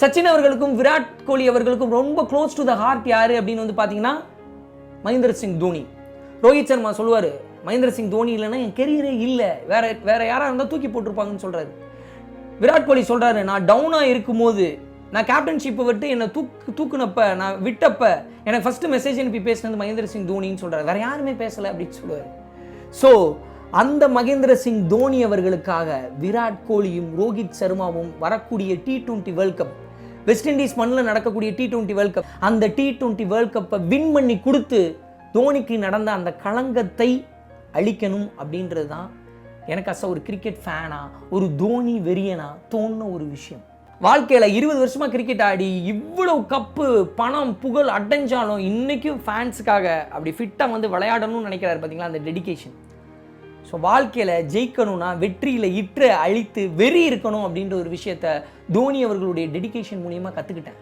சச்சின் அவர்களுக்கும் விராட் கோலி அவர்களுக்கும் ரொம்ப க்ளோஸ் டு த ஹார்ட் யாரு அப்படின்னு வந்து பார்த்தீங்கன்னா மகேந்திர சிங் தோனி. ரோஹித் சர்மா சொல்லுவார் மகேந்திர சிங் தோனி இல்லைன்னா என் கெரியரே இல்லை. வேற வேற யாராக இருந்தால் தூக்கி போட்டிருப்பாங்கன்னு சொல்கிறாரு விராட் கோலி சொல்கிறாரு நான் டவுனாக இருக்கும்போது நான் கேப்டன்ஷிப்பை விட்டு என்னை தூக்கு தூக்குனப்ப நான் விட்டப்ப எனக்கு ஃபஸ்ட்டு மெசேஜ் அனுப்பி பேசினது மகேந்திர சிங் தோனின்னு சொல்கிறார் வேற யாருமே பேசலை அப்படின்னு சொல்லுவார். ஸோ அந்த மகேந்திர சிங் தோனி அவர்களுக்காக விராட் கோலியும் ரோஹித் சர்மாவும் வரக்கூடிய T twenty world cup West Indies மண்ணில் நடக்கக்கூடிய டி டுவெண்ட்டி வேர்ல்ட் கப் அந்த டி டுவெண்ட்டி வேர்ல்ட் கப்பை வின் பண்ணி கொடுத்து தோனிக்கு நடந்த அந்த களங்கத்தை அழிக்கணும் அப்படின்றது தான் எனக்கு அசா ஒரு கிரிக்கெட் ஃபேனா ஒரு தோனி வெறியனா தோணுன ஒரு விஷயம். வாழ்க்கையில் இருபது வருஷமாக கிரிக்கெட் ஆடி இவ்வளோ கப்பு பணம் புகழ் அடைஞ்சாலும் இன்றைக்கும் ஃபேன்ஸுக்காக அப்படி ஃபிட்டாக வந்து விளையாடணும்னு நினைக்கிறாரு பார்த்தீங்களா அந்த டெடிகேஷன் ஸோ வாழ்க்கையில் ஜெயிக்கணும்னா வெற்றியில் இற்று அழித்து வெறி இருக்கணும் அப்படின்ற ஒரு விஷயத்த தோனி அவர்களுடைய டெடிகேஷன் மூலியமாக கற்றுக்கிட்டேன்